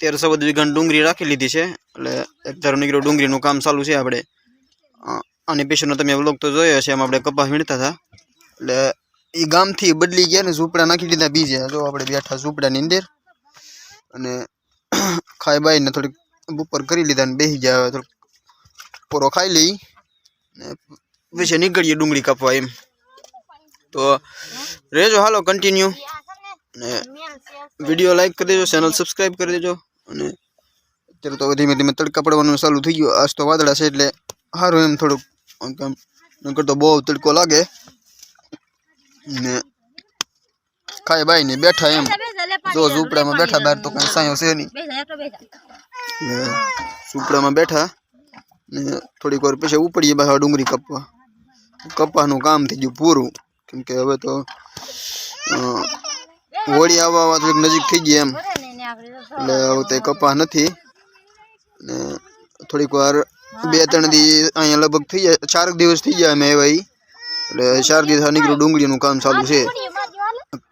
તેર બધી વીઘાની ડુંગળી રાખી લીધી છે. એટલે એક ધારો નીકળ્યો ડુંગળીનું કામ ચાલુ છે આપણે. આની પીછળનો તમે વ્લોગ તો જોયો છે, એમ આપણે કપાસ વીણતા હતા. એટલે એ ગામથી બદલી ગયા ને ઝૂંપડા નાખી દીધા બીજે. જો આપણે બેઠા ઝૂંપડાની અંદર. અને ખાઈ બાઈને થોડીક બપોર કરી લીધા ને બેસી ગયા થોડુંક પોરો ખાઈ લઈ. ને પછી નીકળીએ ડુંગળી કાપવા એમ. તો રહેજો હાલો કન્ટિન્યુ ને વિડીયો લાઈક કરી દેજો ચેનલ સબસ્ક્રાઈબ કરી દેજો અને અત્યારે તો ધીમે ધીમે તડકા પડવાનું ચાલુ થઈ ગયું આજ તો વાદળા છે એટલે સારું એમ થોડુંક આમ કેમ નકર તો બહુ તડકો લાગે ને ખાઈ બાઈ ને બેઠા એમ જો ઝૂંપડામાં બેઠા બહાર તો કઈ સાયો છે નહીં ને ઝૂંપડામાં બેઠા ને થોડીક વાર પછી ઉપડીએ પાછા ડુંગળી કાપવા કપાસનું કામ થઈ ગયું પૂરું કેમ કે હવે તો અ, હોળી આવવા આવવા થોડીક નજીક થઈ ગઈ એમ. એટલે હવે તે કપાસ નથી. ને થોડીક વાર બે ત્રણ દી અહીંયા લગભગ થઈ જાય. ચાર દિવસ થઈ જાય અમે એવા ઈ. એટલે ચાર દિવસ નીકળ્યું ડુંગળીનું કામ ચાલુ છે.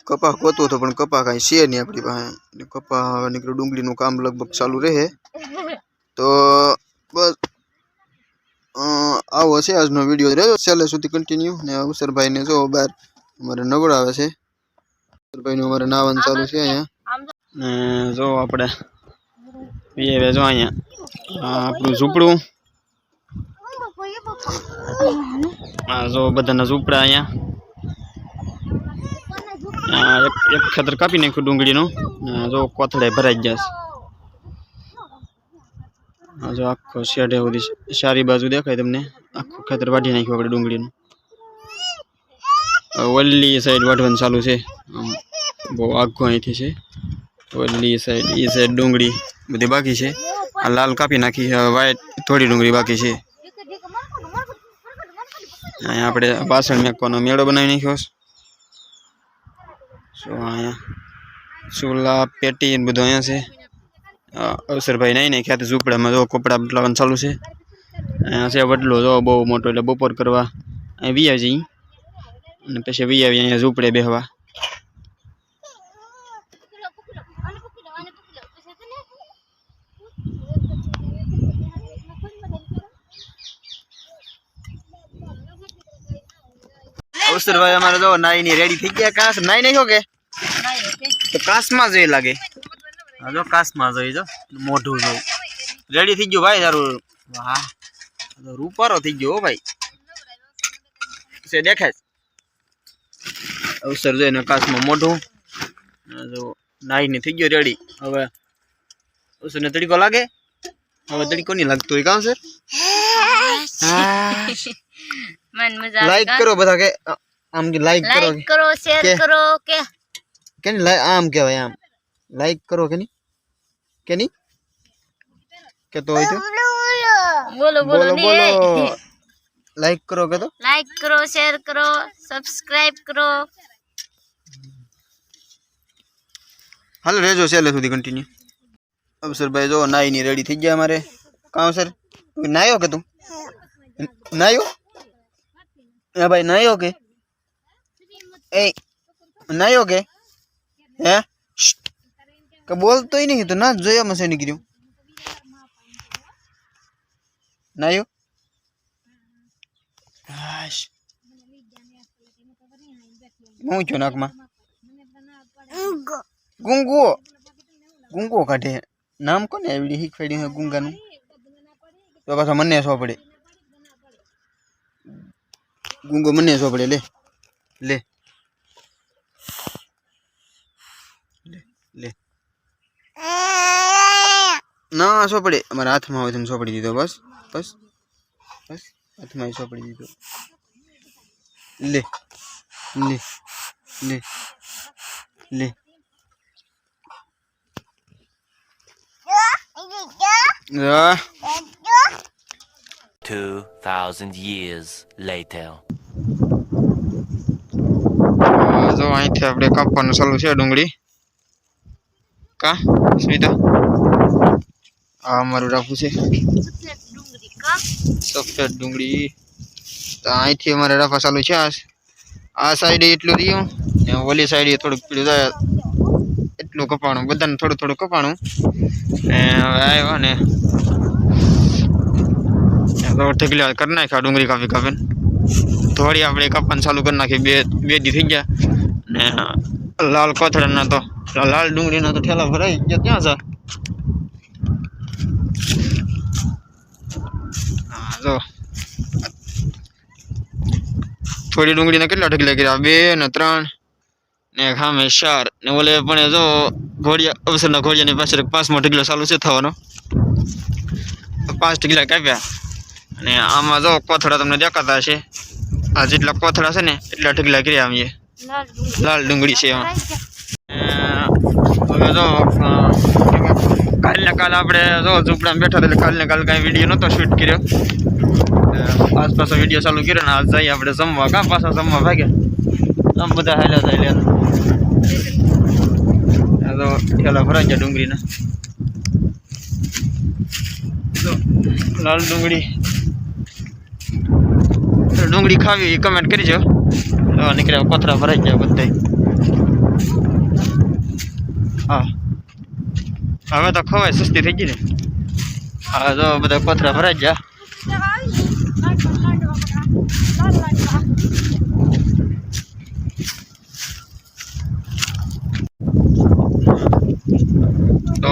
કપા ગોતો હતો પણ કપા કાંઈ છે નહીં આપણી પાસે. એટલે કપા હવે નીકળ્યું ડુંગળીનું કામ લગભગ ચાલુ રહે. તો બસ આવો છે આજનો વીડિયો. રહ્યો છેલ્લે સુધી કન્ટિન્યુ ને અવસરભાઈને જો બહાર અમારે નવડાવે છે. અમારે નાવાનું ચાલુ છે અહીંયા. ને જો આપણે જો અહીંયા. આપણું ઝૂંપડું. આ જો બધાના ઝૂંપડા અહીંયા. આ એક એક ખેતર કાપી નાખ્યું ડુંગળીનું. ને જો કોથળે ભરાઈ ગયા આ જો આખો શેઢે સુધી સારી બાજુ દેખાય તમને. આખું ખેતર વાઢી નાખ્યું આપણે ડુંગળીનું. હવે ઓલી સાઈડ વાઢવાનું ચાલુ છે. આમ બહુ આઘું અહીંથી છે. વલ્લી સાઈડ એ સાઈડ ડુંગળી બધી બાકી છે. આ લાલ કાપી નાખી વ્હાઈટ થોડી ડુંગળી બાકી છે. અહીંયા આપણે પાછળ મેકવાનો મેળો બનાવી નાખ્યો છે. અહીંયા ચૂલા, પેટી બધું અહીંયા છે. અવસરભાઈ નહીં નાખ્યા તો ઝૂંપડામાં. જો કપડા બદલાવાનું ચાલુ છે. અહીંયા છે વડલો, જો બહુ મોટો એટલે બપોર કરવા. અહીં વી આવી જઈએ અને પછી વી આવી અહીંયા ઝૂંપડે બેહવા અવસરભાઈ અમારે જો નાઈ ની રેડી થઈ ગયા કાંસ નાઈ નાખ્યો કે તો કાસમાં જોઈ લાગે હા જો કાસમાં જોઈ જો મોઢું જોઈ રેડી થઈ ગયું ભાઈ તારું વાહ આ તો રૂપારો થઈ ગયો હો ભાઈ છે દેખાય છે? અવસર જોઈને કાસમાં મોઢું આ જો નાઈને થઈ ગયો રેડી હવે અવસરને તડીકો લાગે હવે તડીકો નહીં લાગતો હોય કામ સર મન મજા લાઈક કરો બધા કે અ, આમ કે લાઈક કરો લાઈક કરો શેર કે? કરો કે કે નહીં લાઈ- આમ કહેવાય આમ લાઈક કરો કે નહીં કે નહીં કેતો હોય તો બોલો બોલો બોલો બોલો લાઈક કરો કે તો લાઈક કરો શેર કરો સબસ્ક્રાઇબ કરો હાલ રહેજો છેલ્લે સુધી કન્ટિન્યુ અવસરભાઈ જો નાઈની રેડી થઈ ગયા અમારે કાં સર નાયો કે તું નાયો હા ભાઈ નાયો કે એ નાયો કે હે શ્ટ. કે બોલતોય નહીં તો ના જ જોયા મસે નીકળ્યું નાયો હાશ. હું છું નાકમાં ગુંગો ગુંગો કાઢે નામ કોને આવડી શીખવાડ્યું છે ગુંગાનું તો પાછા મને સો પડે ગુંગો મને સોપડે લે લે લે લે ના સોપડે અમારા હાથમાં હોય તમે સોપડી દીધો બસ બસ બસ હાથમાં ય સોપડી દીધો લે લે લે લે આ 2,000 years later. આ જો અહીંથી આપણે કાપવાનું ચાલુ છે ડુંગળી કા સ્મિતા આ અમારું રાખવું છે ડુંગળી કા સફેદ ડુંગળી તો અહીંથી અમારે રાખવા ચાલુ છે આ આ સાઈડે એટલું રહ્યું ને ઓલી સાઈડે થોડુંક પીળું જાય એટલું કપાણું, બધાને થોડું થોડું કપાણું. હવે આવ્યા ને. ઠેકલા કરી નાખ્યા ડુંગળી કાપી કાપીને. થોડી આપણે કાપવાનું ચાલુ કરી નાખી, બે બે દી થઈ ગયા. ને લાલ કોથળાના તો, લાલ ડુંગળીના તો ઠેલા ભરાઈ ગયા, ક્યાં છે જો. થોડી ડુંગળીના કેટલા ઢગલા કર્યા? બે ને ત્રણ. ને ખામે શાર ને ઓલે પણ જો ઘોડિયા અવસરના ઘોડિયાની પાછળ પાંચમો ઢગલો ચાલુ છે થવાનો. પાંચ ઢગલા કાપ્યા. અને આમાં જો કોથળા તમને દેખાતા હશે. આ જેટલા કોથળા છે ને એટલા ઢગલા કર્યા અમે. લાલ ડુંગળી. છે એમાં. હવે જો કાલને કાલ આપણે જો ઝૂંપડામાં બેઠા એટલે કાલને કાલ કાંઈ વીડિયો નહોતો શૂટ કર્યો. આજ પાછો વીડિયો ચાલુ કર્યો ને આજ જઈએ આપણે જમવા. કાં પાછા જમવા ભાગ્યા? આમ બધા હાલ્યા જાય લે આ તો ઠેલા ભરાઈ ગયા ડુંગળીના લાલ ડુંગળી. ડુંગળી ખાવી એ કમેન્ટ કરજો. નીકળ્યા પથરા ભરાઈ ગયા બધા હા. હવે તો ખવાય, સસ્તી થઈ ગઈ ને. હા, તો બધા પથરા ભરાઈ ગયા.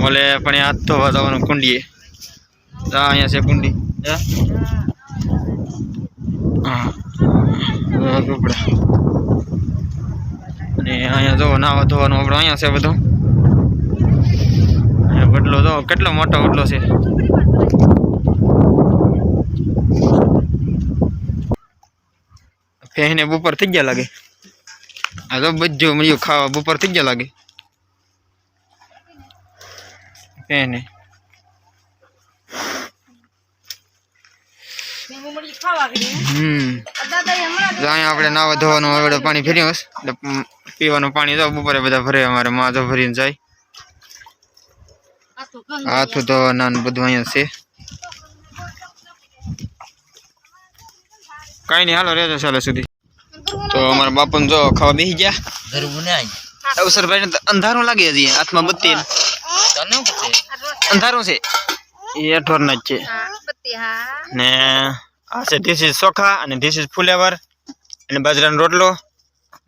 ઓલે પણ એ તો જવાનું કુંડીએ. અહીંયા છે કુંડી. હા. આ અને અહીંયા જો નાવા ધોવાનું આપણે અહીંયા છે બધું. વડલો જો કેટલો મોટો વડલો છે. ફેહીને બપોર થઈ ગયા લાગે. આ તો બધું મળ્યું ખાવા બપોર થઈ ગયા લાગે. અહીંયા આપણે નાવા ધોવાનું હવે પાણી ફેરી હશે પીવાનું પાણી તો બપોરે બધા ભરે અમારે માં તો ભરીને જાય. હાથું ધોવાના બધું અહીંયા છે. કઈ નહીં હાલો રહેજો ચાલો સુધી. તો અમારા બાપુ જો ખાવા બેસી ગયા. તો અંધારું લાગે હજી હાથમાં બત્તી. તને અંધારું છે એ અઠવારના જ છે ને આ છે ધીસ ઇઝ ચોખા અને ધીસ ઇઝ ફુલેવર અને બાજરાનો રોટલો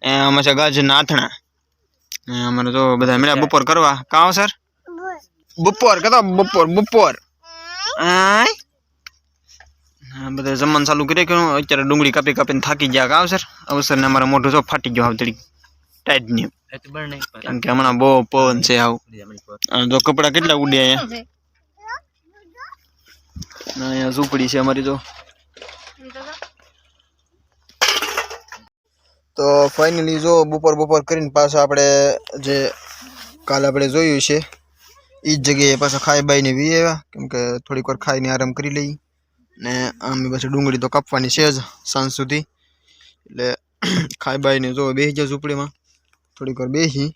ને આમાં છે ગાજરના આથણા ને અમારે તો બધા મેળા બપોર કરવા કાં સર બપોર કહેતો બપોર બપોર બધા જમવાનું ચાલુ કરી કે અત્યારે ડુંગળી કાપી કાપીને થાકી ગયા કાં સર અવસર ને અમારા મોઢું જો ફાટી ગયો હવે ટાઈટ નહીં. તો બળ કારણ કે હમણાં બહુ પવન છે આવું. તો કપડા કેટલા ઉડ્યા અહીંયા? અહીંયા ઝૂંપડી છે અમારી તો. તો ફાઇનલી જો બપોર બપોર કરીને પાછા આપણે જે કાલ આપણે જોયું છે એ જ જગ્યાએ પાછા ખાઈ બાઈને વી આવ્યા. કેમ કે થોડીક વાર ખાઈને આરામ કરી લઈ. ને આમ પછી ડુંગળી તો કાપવાની છે જ સાંજ સુધી. એટલે ખાઈ બાઈને જો બે જાય ઝૂંપડીમાં. થોડીક વાર બેસી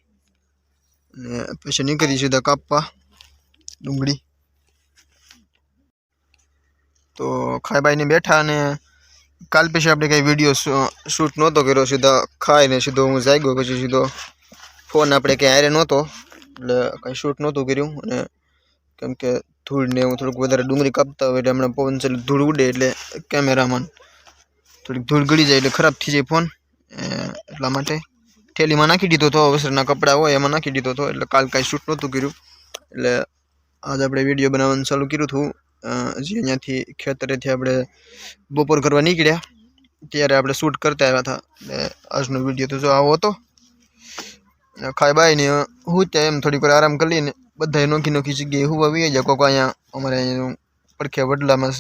અને પછી નીકળી સીધા કાપવા ડુંગળી. તો ખાઈ બાઈને બેઠા અને કાલ પછી આપણે કંઈ વીડિયો શૂટ નહોતો કર્યો, સીધા ખાઈને સીધો હું જાગ્યો, પછી સીધો ફોન આપણે ક્યાંય હારે નહોતો, એટલે કાંઈ શૂટ નહોતું કર્યું અને કેમ કે ધૂળ ને એવું થોડુંક વધારે ડુંગળી કાપતા હોય એટલે હમણાં પવન ચાલી, ધૂળ ઉડે એટલે કેમેરામાં થોડીક ધૂળ ગળી જાય એટલે ખરાબ થઈ જાય ફોન એટલા માટે થેલીમાં નાખી દીધો હતો અવસરના કપડાં હોય એમાં નાખી દીધો હતો એટલે કાલ કાંઈ શૂટ નહોતું કર્યું. એટલે આજ આપણે વીડિયો બનાવવાનું ચાલુ કર્યું હતું. હજી અહીંયાથી ખેતરેથી આપણે બપોર કરવા નીકળ્યા. ત્યારે આપણે શૂટ કરતા આવ્યા હતા. એટલે આજનો વીડિયો તો જો આવો હતો. ને ખાઈ બાઈને હું ત્યાં એમ થોડીક વાર આરામ કરી લઈને બધાએ નોખી નોખી જગ્યાએ હું આવી જાય કોઈક અહીંયા અમારે અહીંયા પડખે વડલામાં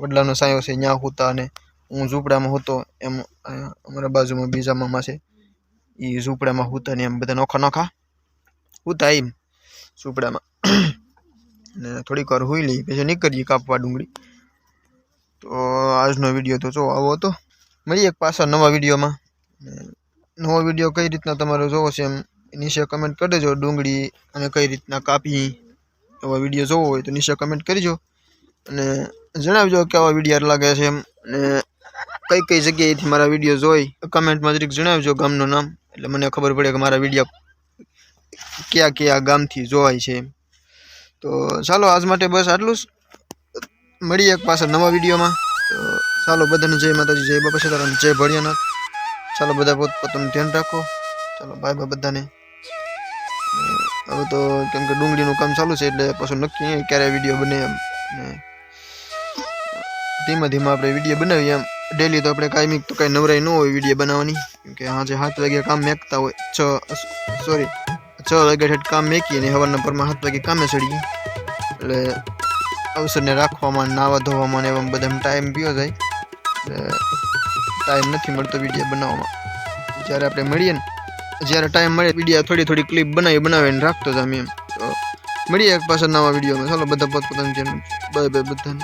વડલાનો સાયો છે, ત્યાં હોતા અને હું ઝૂંપડામાં હતો એમ અમારા બાજુમાં બીજા મામા છે. એ ઝૂંપડામાં હુતા ને એમ બધા નોખા નોખા હુતા એમ ઝૂંપડામાં. ને થોડીક વાર હોઈ લઈ, પછી નીકળીએ કાપવા ડુંગળી. તો આજનો વીડિયો તો જો આવો હતો. મળીએ એક પાછા નવા વિડીયોમાં. નવો વીડિયો કઈ રીતના તમારે જોવો છે એમ નીચે કમેન્ટ કરી દેજો ડુંગળી અને કઈ રીતના કાપી એવા વીડિયો જોવો હોય તો નીચે કમેન્ટ કરીજો. અને જણાવજો કે આવા વીડિયો લાગે છે એમ. અને કઈ કઈ જગ્યાએથી મારા વીડિયો જોઈ કમેન્ટમાં જરીક જણાવજો ગામનું નામ. એટલે મને ખબર પડે કે મારા વીડિયો કયા કયા ગામથી જોવાય છે તો ચાલો, આજ માટે બસ આટલું જ. મળીએ એક પાછળ નવા વિડીયોમાં. તો ચાલો, બધાને જય માતાજી, જય બાપા સીતારામ, જય ભળિયાનાથ. ચાલો, બધા પોત પોતાનું ધ્યાન રાખો. ચાલો બાય બાય બધાને. હવે તો કેમ કે ડુંગળીનું કામ ચાલુ છે, એટલે પાછું નક્કી ક્યારે વીડિયો બને એમ. ધીમે ધીમે આપણે વીડિયો બનાવીએ એમ. ડેલી તો આપણે કાંઈ તો કાંઈ નવરાઈ ન હોય વિડીયો બનાવવાની કેમ કે આજે સાત વાગે કામ મેકતા હોય છ સોરી છ વાગે ઠેઠ કામ મેકીએ ને સવારના પરમાં સાત વાગે કામે ચડીએ એટલે અવસરને રાખવામાં નાવા ધોવામાં ને એવા બધામાં ટાઈમ પીયો જાય એટલે ટાઈમ નથી મળતો વિડીયો બનાવવામાં જ્યારે આપણે મળીએ ને જ્યારે ટાઈમ મળે વિડીયો થોડી થોડી ક્લિપ બનાવી બનાવીને રાખતો જ અમે એમ તો મળીએ એક પાછળ નવા વિડીયોમાં ચાલો બધા પોતપોતાની ચેનલ બાય બાય બધાને